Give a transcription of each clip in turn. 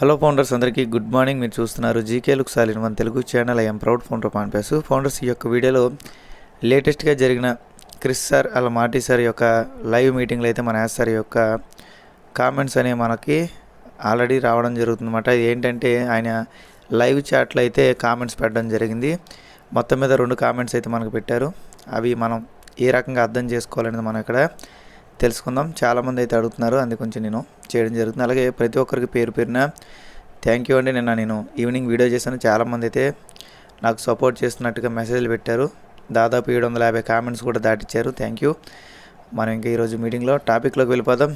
Hello founders అందరికీ good morning మీరు చూస్తున్నారు జీకే లుక్ సాలిన్ మన Telugu channel I'm proud founder పాన్పేసు founders ఈ యొక్క వీడియోలో లేటెస్ట్గా జరిగిన క్రిస్ సార్ అలా మాటి సార్ యొక్క లైవ్ మీటింగ్లో అయితే మన యాస్ సార్ యొక్క కామెంట్స్ అనేవి మనకి ఆల్రెడీ రావడం జరుగుతుందన్నమాట. ఏంటంటే ఆయన లైవ్ చాట్లో అయితే కామెంట్స్ పెట్టడం జరిగింది. మొత్తం మీద రెండు కామెంట్స్ అయితే మనకు పెట్టారు. అవి మనం ఏ రకంగా అర్థం చేసుకోవాలనేది మనం ఇక్కడ తెలుసుకుందాం. చాలామంది అయితే అడుగుతున్నారు అందు కొంచెం నేను చేయడం జరుగుతుంది. అలాగే ప్రతి ఒక్కరికి పేరు పేరున థ్యాంక్ యూ అండి. నిన్న నేను ఈవినింగ్ వీడియో చేశాను. చాలామంది అయితే నాకు సపోర్ట్ చేస్తున్నట్టుగా మెసేజ్లు పెట్టారు. దాదాపు ఏడు వందల యాభై కామెంట్స్ కూడా దాటిచ్చారు. థ్యాంక్ యూ మనం ఇంకా ఈరోజు మీటింగ్లో టాపిక్లోకి వెళ్ళిపోదాం.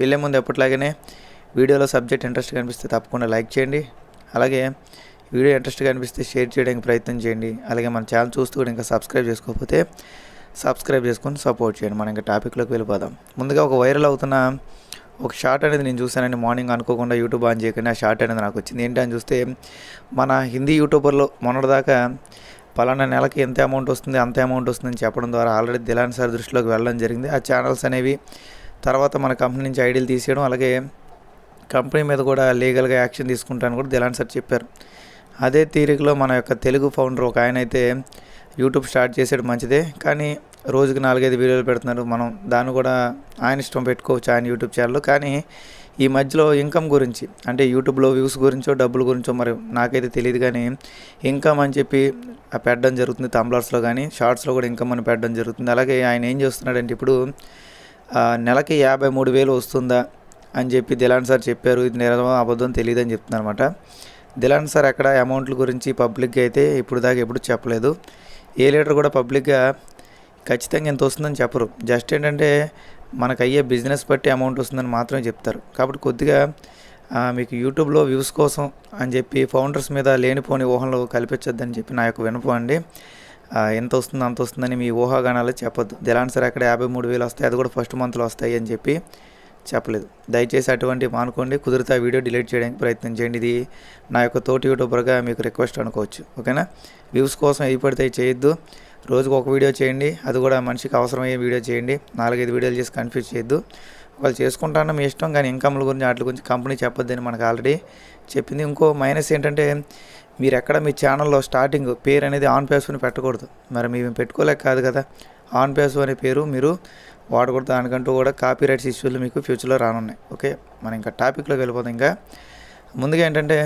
వెళ్ళే ముందు ఎప్పటిలాగానే వీడియోలో సబ్జెక్ట్ ఇంట్రెస్ట్ కనిపిస్తే తప్పకుండా లైక్ చేయండి. అలాగే వీడియో ఇంట్రెస్ట్గా అనిపిస్తే షేర్ చేయడానికి ప్రయత్నం చేయండి. అలాగే మన ఛానల్ చూస్తూ కూడా ఇంకా సబ్స్క్రైబ్ చేసుకోకపోతే సబ్స్క్రైబ్ చేసుకొని సపోర్ట్ చేయండి. మనం ఇంకా టాపిక్లోకి వెళ్ళిపోదాం. ముందుగా ఒక వైరల్ అవుతున్న ఒక షార్ట్ అనేది నేను చూశానండి. మార్నింగ్ అనుకోకుండా యూట్యూబ్ ఆన్ చేయకుండా ఆ షార్ట్ అనేది నాకు వచ్చింది. ఏంటని చూస్తే మన హిందీ యూట్యూబర్లో మొన్నటిదాకా పలానా నెలకి ఎంత అమౌంట్ వస్తుంది అంత అమౌంట్ వస్తుందని చెప్పడం ద్వారా ఆల్రెడీ దిలాన్ సార్ దృష్టిలోకి వెళ్ళడం జరిగింది. ఆ ఛానల్స్ అనేవి తర్వాత మన కంపెనీ నుంచి ఐడియాలు తీసేయడం అలాగే కంపెనీ మీద కూడా లీగల్గా యాక్షన్ తీసుకుంటాను కూడా దిలాన్ సార్ చెప్పారు. అదే తీరికలో మన యొక్క తెలుగు ఫౌండర్ ఒక ఆయన అయితే యూట్యూబ్ స్టార్ట్ చేసేది మంచిదే. కానీ రోజుకి నాలుగైదు వీడియోలు పెడుతున్నారు. మనం దాన్ని కూడా ఆయన ఇష్టం పెట్టుకోవచ్చు ఆయన యూట్యూబ్ ఛానల్ కానీ ఈ మధ్యలో ఇన్కమ్ గురించి అంటే యూట్యూబ్లో వ్యూస్ గురించో డబ్బుల గురించో మరి నాకైతే తెలియదు. కానీ ఇన్కమ్ అని చెప్పి పెట్టడం జరుగుతుంది తంబ్లర్స్లో కానీ షార్ట్స్లో కూడా ఇన్కమ్ అని పెట్టడం జరుగుతుంది. అలాగే ఆయన ఏం చేస్తున్నాడంటే ఇప్పుడు నెలకి యాభై మూడు వేలు వస్తుందా అని చెప్పి దిలాన్ సార్ చెప్పారు. ఇది నిజమో అబద్ధం తెలియదు అని చెప్తున్నారు అనమాట దిలాన్ సార్ అక్కడ అమౌంట్ల గురించి పబ్లిక్గా అయితే ఇప్పుడు దాకా ఎప్పుడు చెప్పలేదు. ఏ లీటర్ కూడా పబ్లిక్గా ఖచ్చితంగా ఎంత వస్తుందని చెప్పరు. జస్ట్ ఏంటంటే మనకు అయ్యే బిజినెస్ బట్టి అమౌంట్ వస్తుందని మాత్రమే చెప్తారు. కాబట్టి కొద్దిగా మీకు యూట్యూబ్లో వ్యూస్ కోసం అని చెప్పి ఫౌండర్స్ మీద లేనిపోని ఊహలు కల్పించొద్దని చెప్పి నా యొక్క వినపం అండి. ఎంత వస్తుంది అంత వస్తుందని మీ ఊహాగానాలు చెప్పొద్దు. దిలాన్ సార్ అక్కడ యాభై మూడు వేలు వస్తాయి అది కూడా ఫస్ట్ మంత్లో వస్తాయి అని చెప్పి చెప్పలేదు. దయచేసి అటువంటి మానుకోండి కుదిరితే ఆ వీడియో డిలీట్ చేయడానికి ప్రయత్నం చేయండి. ఇది నా యొక్క తోటి యూట్యూబర్గా మీకు రిక్వెస్ట్ అనుకోవచ్చు. ఓకేనా? వ్యూస్ కోసం ఏది పడితే చేయొద్దు. రోజుకు ఒక వీడియో చేయండి అది కూడా మనిషికి అవసరమయ్యే వీడియో చేయండి. నాలుగైదు వీడియోలు చేసి కన్ఫ్యూజ్ చేయొద్దు. వాళ్ళు చేసుకుంటాను మీ ఇష్టం కానీ ఇన్కమ్ల గురించి వాటి గురించి కంపెనీ చెప్పొద్దని మనకు ఆల్రెడీ చెప్పింది. ఇంకో మైనస్ ఏంటంటే మీరు ఎక్కడ మీ ఛానల్లో స్టార్టింగ్ పేరు అనేది ఆన్ పేసుకుని పెట్టకూడదు. మరి మేము పెట్టుకోలేక కాదు కదా. ఆన్ పేసు అనే పేరు మీరు వాడకూడదు దానికంటూ కూడా కాపీ రైట్స్ ఇష్యూలు మీకు ఫ్యూచర్లో రానున్నాయి. ఓకే మనం ఇంకా టాపిక్లోకి వెళ్ళిపోతాం ఇంకా. ముందుగా ఏంటంటే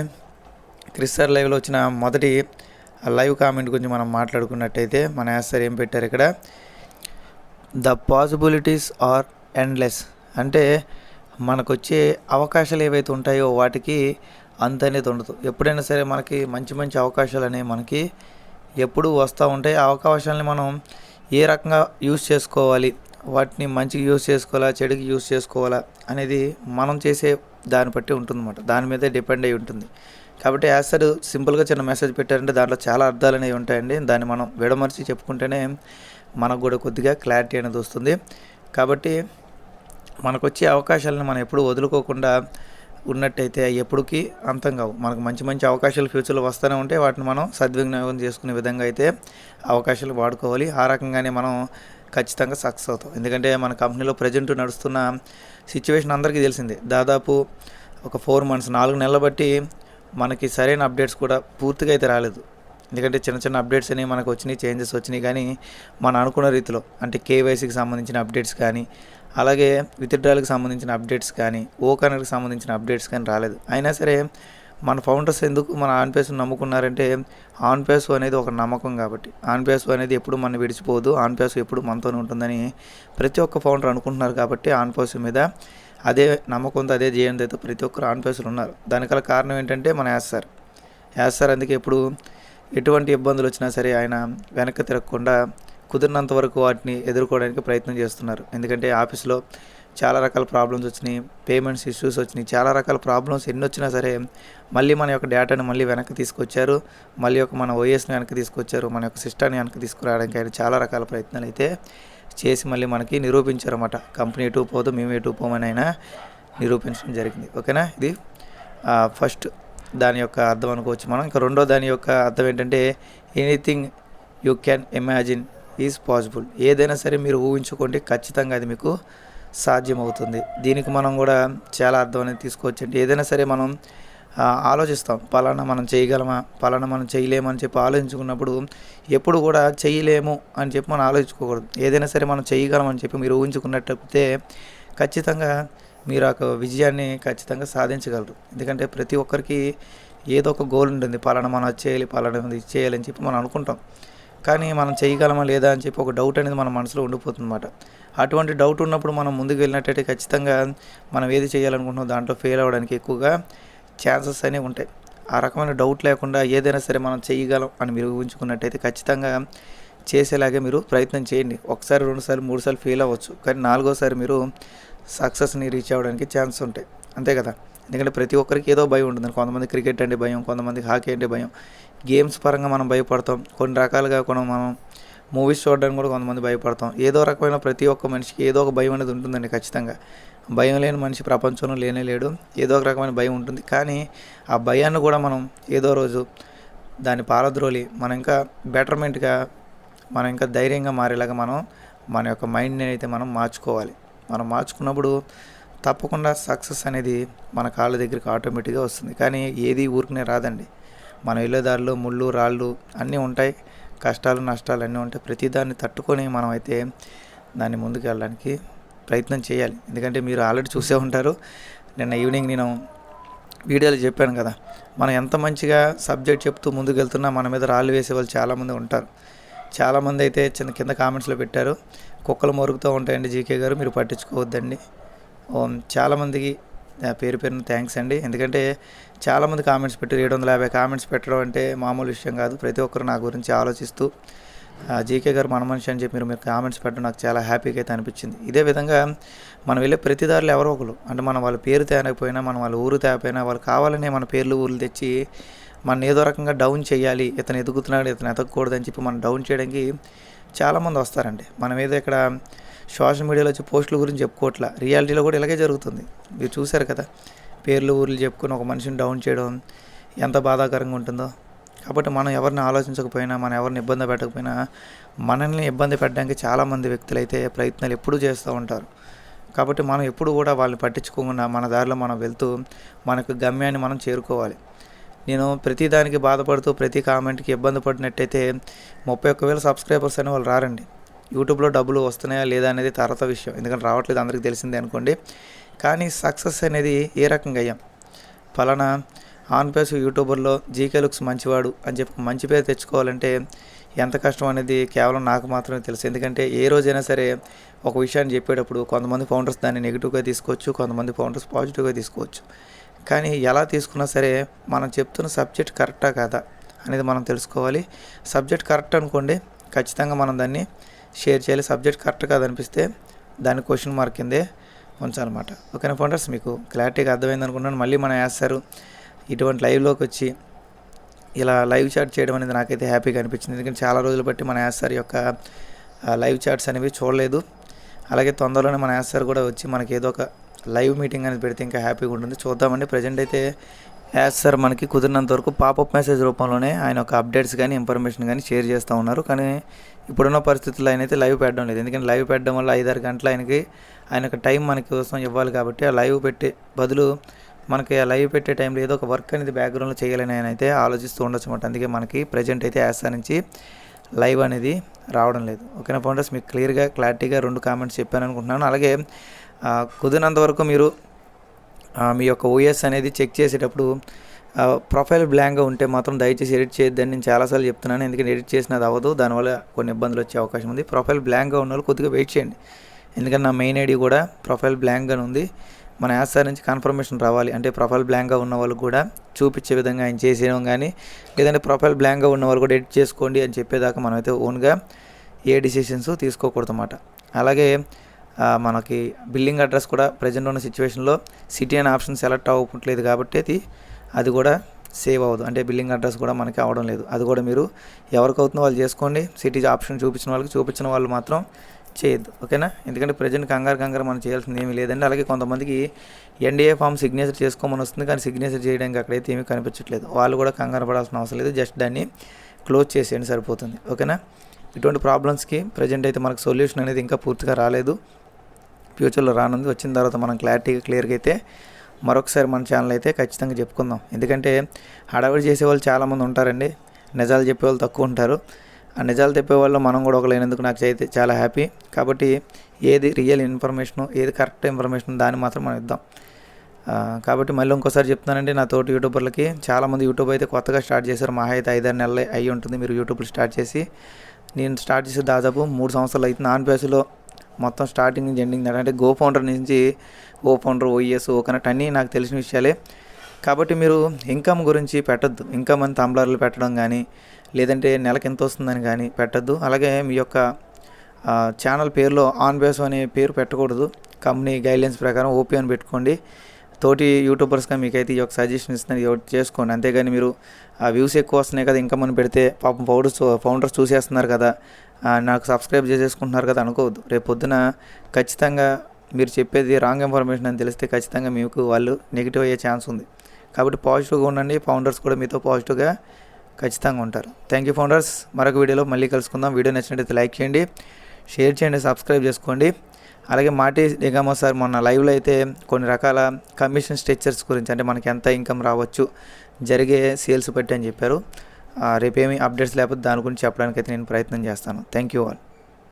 క్రిస్టర్ లైవ్లో వచ్చిన మొదటి లైవ్ కామెంట్ గురించి మనం మాట్లాడుకున్నట్టయితే మన యాస్టర్ ఏం పెట్టారు ఇక్కడ? ద పాసిబిలిటీస్ ఆర్ ఎండ్లెస్ అంటే మనకు వచ్చే అవకాశాలు ఏవైతే ఉంటాయో వాటికి అంత అనేది ఉండదు. ఎప్పుడైనా సరే మనకి మంచి మంచి అవకాశాలు అనేవి మనకి ఎప్పుడు వస్తూ ఉంటాయి. ఆ అవకాశాలని మనం ఏ రకంగా యూస్ చేసుకోవాలి? వాటిని మంచిగా యూస్ చేసుకోవాలా చెడుకి యూస్ చేసుకోవాలా అనేది మనం చేసే దాన్ని బట్టి ఉంటుందన్నమాట. దాని మీదే డిపెండ్ అయి ఉంటుంది. కాబట్టి యాజ్ సార్ సింపుల్గా చిన్న మెసేజ్ పెట్టారంటే దాంట్లో చాలా అర్థాలు అనేవి ఉంటాయండి. దాన్ని మనం విడమర్చి చెప్పుకుంటేనే మనకు కూడా కొద్దిగా క్లారిటీ అనేది వస్తుంది. కాబట్టి మనకు వచ్చే అవకాశాలను మనం ఎప్పుడు వదులుకోకుండా ఉన్నట్టయితే అవి ఎప్పటికీ అంతం కావు. మనకు మంచి మంచి అవకాశాలు ఫ్యూచర్లో వస్తూనే ఉంటే వాటిని మనం సద్వినియోగం చేసుకునే విధంగా అయితే అవకాశాలు వాడుకోవాలి. ఆ రకంగానే మనం ఖచ్చితంగా సక్సెస్ అవుతాం ఎందుకంటే మన కంపెనీలో ప్రజెంట్ నడుస్తున్న సిచ్యువేషన్ అందరికీ తెలిసిందే. దాదాపు ఒక ఫోర్ మంత్స్ నాలుగు నెలల బట్టి మనకి సరైన అప్డేట్స్ కూడా పూర్తిగా అయితే రాలేదు. ఎందుకంటే చిన్న చిన్న అప్డేట్స్ అనేవి మనకు వచ్చినాయి చేంజెస్ వచ్చినాయి. కానీ మనం అనుకున్న రీతిలో అంటే కేవైసీకి సంబంధించిన అప్డేట్స్ కానీ అలాగే విత్డ్రాల్కి సంబంధించిన అప్డేట్స్ కానీ ఓకనర్కి సంబంధించిన అప్డేట్స్ కానీ రాలేదు. అయినా సరే మన ఫౌండర్స్ ఎందుకు మన ఆన్ నమ్ముకున్నారంటే ఆన్పేస్ అనేది ఒక నమ్మకం కాబట్టి. ఆన్పేస్ అనేది ఎప్పుడు మన విడిచిపోదు ఆన్పేస్ ఎప్పుడు మనతోనే ఉంటుందని ప్రతి ఒక్క ఫౌండర్ అనుకుంటున్నారు కాబట్టి ఆన్పేస్ మీద అదే నమ్మకంతో అదే చేయండి అయితే ప్రతి ఒక్కరు ఆన్పేసులు ఉన్నారు. దానికల కారణం ఏంటంటే మన యాస్ సార్. యాస్ సార్ అందుకే ఎప్పుడు ఎటువంటి ఇబ్బందులు వచ్చినా సరే ఆయన వెనక్కి తిరగకుండా కుదిరినంత వరకు వాటిని ఎదుర్కోవడానికి ప్రయత్నం చేస్తున్నారు. ఎందుకంటే ఆఫీస్లో చాలా రకాల ప్రాబ్లమ్స్ వచ్చినాయి. పేమెంట్స్ ఇష్యూస్ వచ్చినాయి. చాలా రకాల ప్రాబ్లమ్స్ ఎన్ని వచ్చినా సరే మళ్ళీ మన యొక్క డేటాని మళ్ళీ వెనక్కి తీసుకొచ్చారు. మళ్ళీ ఒక మన ఓఎస్ని వెనక్కి తీసుకొచ్చారు. మన యొక్క సిస్టాన్ని వెనక్కి తీసుకురావడానికి ఆయన చాలా రకాల ప్రయత్నాలు అయితే చేసి మళ్ళీ మనకి నిరూపించారన్నమాట. కంపెనీ ఎటు పోదు మేము ఎటు పోమని అయినా నిరూపించడం జరిగింది. ఓకేనా ఇది ఫస్ట్ దాని యొక్క అర్థం అనుకోవచ్చు మనం. ఇంకా రెండో దాని యొక్క అర్థం ఏంటంటే anything you can imagine is possible ఏదైనా సరే మీరు ఊహించుకోండి ఖచ్చితంగా అది మీకు సాధ్యమవుతుంది. దీనికి మనం కూడా చాలా అర్థం అనేది తీసుకోవచ్చండి. ఏదైనా సరే మనం ఆలోచిస్తాం. పలానా మనం చేయగలమా? పలానా మనం చేయలేమని చెప్పి ఆలోచించుకున్నప్పుడు ఎప్పుడు కూడా చేయలేము అని చెప్పి మనం ఆలోచించుకోకూడదు. ఏదైనా సరే మనం చేయగలమని చెప్పి మీరు ఊహించుకున్నట్టయితే ఖచ్చితంగా మీరు ఒక విజయాన్ని ఖచ్చితంగా సాధించగలరు. ఎందుకంటే ప్రతి ఒక్కరికి ఏదో ఒక గోల్ ఉంటుంది. పలానా మనం అది చేయాలి పలానా ఇది చేయాలి అని చెప్పి మనం అనుకుంటాం. కానీ మనం చేయగలమా లేదా అని చెప్పి ఒక డౌట్ అనేది మన మనసులో ఉండిపోతుంది అనమాట అటువంటి డౌట్ ఉన్నప్పుడు మనం ముందుకు వెళ్ళినట్టయితే ఖచ్చితంగా మనం ఏది చేయాలనుకుంటున్నాం దాంట్లో ఫెయిల్ అవ్వడానికి ఎక్కువగా ఛాన్సెస్ అనేవి ఉంటాయి. ఆ రకమైన డౌట్ లేకుండా ఏదైనా సరే మనం చేయగలం అని మీరు ఊహించుకున్నట్టయితే ఖచ్చితంగా చేసేలాగే మీరు ప్రయత్నం చేయండి. ఒకసారి రెండుసార్లు మూడుసార్లు ఫెయిల్ అవ్వచ్చు. కానీ నాలుగోసారి మీరు సక్సెస్ని రీచ్ అవ్వడానికి ఛాన్స్ ఉంటాయి. అంతే కదా? ఎందుకంటే ప్రతి ఒక్కరికి ఏదో భయం ఉంటుంది. కొంతమంది క్రికెట్ అంటే భయం కొంతమంది హాకీ అంటే భయం. గేమ్స్ పరంగా మనం భయపడతాం. కొన్ని రకాలుగా కూడా మనం మూవీస్ చూడడానికి కూడా కొంతమంది భయపడతాం. ఏదో రకమైన ప్రతి ఒక్క మనిషికి ఏదో ఒక భయం అనేది ఉంటుందండి ఖచ్చితంగా. భయం లేని మనిషి ప్రపంచంలో లేనే లేడు. ఏదో ఒక రకమైన భయం ఉంటుంది. కానీ ఆ భయాన్ని కూడా మనం ఏదో రోజు దాన్ని పారద్రోలి మనం ఇంకా బెటర్మెంట్గా మనం ఇంకా ధైర్యంగా మారేలాగా మనం మన యొక్క మైండ్ని అయితే మనం మార్చుకోవాలి. మనం మార్చుకున్నప్పుడు తప్పకుండా సక్సెస్ అనేది మన కాళ్ళ దగ్గరికి ఆటోమేటిక్గా వస్తుంది. కానీ ఏది ఊరికనే రాదండి. మన వెళ్ళే దారిలో ముళ్ళు రాళ్ళు అన్నీ ఉంటాయి. కష్టాలు నష్టాలు అన్నీ ఉంటాయి ప్రతిదాన్ని తట్టుకొని మనం అయితే దాన్ని ముందుకు వెళ్ళడానికి ప్రయత్నం చేయాలి. ఎందుకంటే మీరు ఆల్రెడీ చూసే ఉంటారు. నిన్న ఈవినింగ్ నేను వీడియోలో చెప్పాను కదా. మనం ఎంత మంచిగా సబ్జెక్ట్ చెప్తూ ముందుకు వెళ్తున్నా మన మీద రాళ్ళు వేసే వాళ్ళు చాలామంది ఉంటారు. చాలామంది అయితే చిన్న కింద కామెంట్స్లో పెట్టారు. కుక్కలు మొరుగుతూ ఉంటాయండి జీకే గారు మీరు పట్టించుకోవద్దండి. చాలామందికి పేరు పేరున థ్యాంక్స్ అండి. ఎందుకంటే చాలామంది కామెంట్స్ పెట్టారు ఏడు వందల యాభై కామెంట్స్ పెట్టడం అంటే మామూలు విషయం కాదు. ప్రతి ఒక్కరు నా గురించి ఆలోచిస్తూ జీకే గారు మన మనిషి అని చెప్పి మీరు మీరు కామెంట్స్ పెట్టడం నాకు చాలా హ్యాపీగా అయితే అనిపించింది. ఇదే విధంగా మనం వెళ్ళే ప్రతిదారులు ఎవరో ఒకరు అంటే మనం వాళ్ళ పేరు తేనకపోయినా మనం వాళ్ళ ఊరు తేకపోయినా వాళ్ళు కావాలనే మన పేర్లు ఊర్లు తెచ్చి మన ఏదో రకంగా డౌన్ చేయాలి. ఇతను ఎదుగుతున్నాడు ఇతను ఎదగకూడదు అని చెప్పి మనం డౌన్ చేయడానికి చాలామంది వస్తారండి. మనం ఏదో ఇక్కడ సోషల్ మీడియాలో వచ్చి పోస్టుల గురించి చెప్పుకోవట్లా. రియాలిటీలో కూడా ఇలాగే జరుగుతుంది. మీరు చూశారు కదా పేర్లు ఊర్లు చెప్పుకొని ఒక మనిషిని డౌన్ చేయడం ఎంత బాధాకరంగా ఉంటుందో. కాబట్టి మనం ఎవరిని ఆలోచించకపోయినా మనం ఎవరిని ఇబ్బంది పెట్టకపోయినా మనల్ని ఇబ్బంది పెట్టడానికి చాలామంది వ్యక్తులు అయితే ప్రయత్నాలు ఎప్పుడూ చేస్తూ ఉంటారు. కాబట్టి మనం ఎప్పుడు కూడా వాళ్ళని పట్టించుకోకుండా మన దారిలో మనం వెళ్తూ మనకు గమ్యాన్ని మనం చేరుకోవాలి. నేను ప్రతి దానికి బాధపడుతూ ప్రతి కామెంట్కి ఇబ్బంది పడినట్టయితే ముప్పై ఒక్క వేల సబ్స్క్రైబర్స్ అని వాళ్ళు రారండి. యూట్యూబ్లో డబ్బులు వస్తున్నాయా లేదా అనేది తర్వాత విషయం. ఎందుకంటే రావట్లేదు అందరికీ తెలిసిందే అనుకోండి. కానీ సక్సెస్ అనేది ఏ రకంగా అయ్యాం? ఫలానా ఆన్ పేస్ యూట్యూబర్లో జీకే లుక్స్ మంచివాడు అని చెప్పి మంచి పేరు తెచ్చుకోవాలంటే ఎంత కష్టం అనేది కేవలం నాకు మాత్రమే తెలుసు. ఎందుకంటే ఏ రోజైనా సరే ఒక విషయాన్ని చెప్పేటప్పుడు కొంతమంది ఫౌండర్స్ దాన్ని నెగిటివ్గా తీసుకోవచ్చు కొంతమంది ఫౌండర్స్ పాజిటివ్గా తీసుకోవచ్చు. కానీ ఎలా తీసుకున్నా సరే మనం చెప్తున్న సబ్జెక్ట్ కరెక్టా కాదా అనేది మనం తెలుసుకోవాలి. సబ్జెక్ట్ కరెక్ట్ అనుకోండి ఖచ్చితంగా మనం దాన్ని షేర్ చేయాలి. సబ్జెక్ట్ కరెక్ట్ కాదనిపిస్తే దాన్ని క్వశ్చన్ మార్క్ కిందే ఉంచాలన్నమాట. ఓకేనా ఫౌండర్స్ మీకు క్లారిటీగా అర్థమైంది అనుకున్నాను మళ్ళీ మనం వేస్తారు ఇటువంటి లైవ్లోకి వచ్చి ఇలా లైవ్ చాట్ చేయడం అనేది నాకైతే హ్యాపీగా అనిపించింది. ఎందుకంటే చాలా రోజులు బట్టి మన యాసర్ యొక్క లైవ్ చాట్స్ అనేవి చూడలేదు. అలాగే తొందరలోనే మన యాసర్ కూడా వచ్చి మనకి ఏదో ఒక లైవ్ మీటింగ్ అనేది పెడితే ఇంకా హ్యాపీగా ఉంటుంది. చూద్దామండి. ప్రజెంట్ అయితే యాజ్ సార్ మనకి కుదిరినంత వరకు పాపప్ మెసేజ్ రూపంలోనే ఆయన ఒక అప్డేట్స్ కానీ ఇన్ఫర్మేషన్ కానీ షేర్ చేస్తూ ఉన్నారు. కానీ ఇప్పుడున్న పరిస్థితుల్లో ఆయన అయితే లైవ్ పెట్టడం లేదు. ఎందుకంటే లైవ్ పెట్టడం వల్ల ఐదారు గంటల ఆయనకి ఆయన ఒక టైం మనకి కోసం ఇవ్వాలి కాబట్టి ఆ లైవ్ పెట్టే బదులు మనకి ఆ లైవ్ పెట్టే టైంలో ఏదో ఒక వర్క్ అనేది బ్యాక్గ్రౌండ్లో చేయాలని ఆయన అయితే ఆలోచిస్తూ ఉండొచ్చు అనమాట అందుకే మనకి ప్రజెంట్ అయితే యాసా నుంచి లైవ్ అనేది రావడం లేదు. ఓకేనా ఫౌండర్స్? మీకు క్లియర్గా క్లారిటీగా రెండు కామెంట్స్ చెప్పాను అనుకుంటున్నాను. అలాగే కుదిరినంత వరకు మీరు మీ యొక్క ఓఎస్ అనేది చెక్ చేసేటప్పుడు ప్రొఫైల్ బ్లాంక్గా ఉంటే మాత్రం దయచేసి ఎడిట్ చేయొద్దని నేను చాలాసార్లు చెప్తున్నాను. ఎందుకంటే ఎడిట్ చేసినది అవ్వదు. దానివల్ల కొన్ని ఇబ్బందులు వచ్చే అవకాశం ఉంది. ప్రొఫైల్ బ్లాంక్గా ఉన్న వాళ్ళు కొద్దిగా వెయిట్ చేయండి. ఎందుకంటే నా మెయిన్ ఐడి కూడా ప్రొఫైల్ బ్లాంక్గా ఉంది. మన యాసార్ నుంచి కన్ఫర్మేషన్ రావాలి. అంటే ప్రొఫైల్ బ్లాంక్గా ఉన్న వాళ్ళు కూడా చూపించే విధంగా ఆయన చేసేయడం కానీ లేదంటే ప్రొఫైల్ బ్లాంక్గా ఉన్న వాళ్ళు కూడా ఎడిట్ చేసుకోండి అని చెప్పేదాకా మనమైతే ఓన్గా ఏ డిసిషన్స్ తీసుకోకూడదు అన్నమాట అలాగే మనకి బిల్లింగ్ అడ్రస్ కూడా ప్రజెంట్ ఉన్న సిచ్యువేషన్లో సిటీ అనే ఆప్షన్ సెలెక్ట్ అవ్వట్లేదు కాబట్టి అది అది కూడా సేవ్ అవ్వదు. అంటే బిల్లింగ్ అడ్రస్ కూడా మనకి అవడం లేదు. అది కూడా మీరు ఎవరికి అవుతుందో వాళ్ళు చేసుకోండి. సిటీ ఆప్షన్ చూపించిన వాళ్ళకి చూపించిన వాళ్ళు మాత్రం చేయొద్దు. ఓకేనా? ఎందుకంటే ప్రజెంట్ కంగారు కంగారు మనం చేయాల్సింది ఏమీ లేదండి. అలాగే కొంతమందికి ఎన్డీఏ ఫామ్ సిగ్నేచర్ చేసుకోమని వస్తుంది కానీ సిగ్నేచర్ చేయడానికి అక్కడైతే ఏమీ కనిపించట్లేదు. వాళ్ళు కూడా కంగారు పడాల్సిన అవసరం లేదు. జస్ట్ దాన్ని క్లోజ్ చేసేయండి సరిపోతుంది. ఓకేనా? ఇటువంటి ప్రాబ్లమ్స్కి ప్రజెంట్ అయితే మనకు సొల్యూషన్ అనేది ఇంకా పూర్తిగా రాలేదు. ఫ్యూచర్లో రానుంది. వచ్చిన తర్వాత మనం క్లారిటీగా క్లియర్గా అయితే మరొకసారి మన ఛానల్ అయితే ఖచ్చితంగా చెప్పుకుందాం. ఎందుకంటే హడావిడి చేసే వాళ్ళు చాలామంది ఉంటారండి. నిజాలు చెప్పేవాళ్ళు తక్కువ ఉంటారు. ఆ నిజాలు చెప్పే వాళ్ళు మనం కూడా ఒకలేనందుకు నాకు అయితే చాలా హ్యాపీ. కాబట్టి ఏది రియల్ ఇన్ఫర్మేషన్ ఏది కరెక్ట్ ఇన్ఫర్మేషన్ దాన్ని మాత్రం మనం ఇద్దాం. కాబట్టి మళ్ళీ ఇంకోసారి చెప్తున్నానండి నా తోటి యూట్యూబర్లకి. చాలామంది యూట్యూబ్ అయితే కొత్తగా స్టార్ట్ చేశారు. మహా అయితే ఐదారు నెలలు అయ్యి ఉంటుంది మీరు యూట్యూబ్లో స్టార్ట్ చేసి. నేను స్టార్ట్ చేసి దాదాపు మూడు సంవత్సరాలు అయితే నాన్ పేసులో మొత్తం స్టార్టింగ్ నుంచి ఎండింగ్ దాకా. అంటే గో ఫౌండర్ నుంచి O founder OS O connect అన్నీ నాకు తెలిసిన విషయాలే. కాబట్టి మీరు ఇన్కమ్ గురించి పెట్టద్దు. ఇన్కమ్ అని తంబ్లర్లు పెట్టడం కానీ లేదంటే నెలకు ఎంత వస్తుందని కానీ పెట్టద్దు. అలాగే మీ యొక్క ఛానల్ పేరులో ఆన్ బేస్ అనే పేరు పెట్టకూడదు. కంపెనీ గైడ్లైన్స్ ప్రకారం ఓపీ అని పెట్టుకోండి. తోటి యూట్యూబర్స్గా మీకైతే ఈ యొక్క సజెషన్ ఇస్తున్నాను ఇది చేసుకోండి. అంతేగాని మీరు ఆ వ్యూస్ ఎక్కువ వస్తున్నాయి కదా ఇంకా మనం పెడితే పాపం పౌడర్స్ ఫౌండర్స్ చూసేస్తున్నారు కదా. నాకు సబ్స్క్రైబ్ చేసేసుకుంటున్నారు కదా అనుకోవద్దు. రేపు పొద్దున ఖచ్చితంగా మీరు చెప్పేది రాంగ్ ఇన్ఫర్మేషన్ అని తెలిస్తే ఖచ్చితంగా మీకు వాళ్ళు నెగిటివ్ అయ్యే ఛాన్స్ ఉంది. కాబట్టి పాజిటివ్గా ఉండండి ఫౌండర్స్ కూడా మీతో పాజిటివ్గా ఖచ్చితంగా ఉంటారు. థ్యాంక్ యూ ఫౌండర్స్ మరొక వీడియోలో మళ్ళీ కలుసుకుందాం. వీడియో నచ్చినట్టయితే లైక్ చేయండి షేర్ చేయండి సబ్స్క్రైబ్ చేసుకోండి. అలాగే మాటి నిగమో సార్ మొన్న లైవ్లో అయితే కొన్ని రకాల కమిషన్ స్ట్రక్చర్స్ గురించి అంటే మనకి ఎంత ఇన్కమ్ రావచ్చు జరిగే సేల్స్ పెట్టి అని చెప్పారు. రేపేమి అప్డేట్స్ లేకపోతే దాని గురించి చెప్పడానికి అయితే నేను ప్రయత్నం చేస్తాను. Thank you all.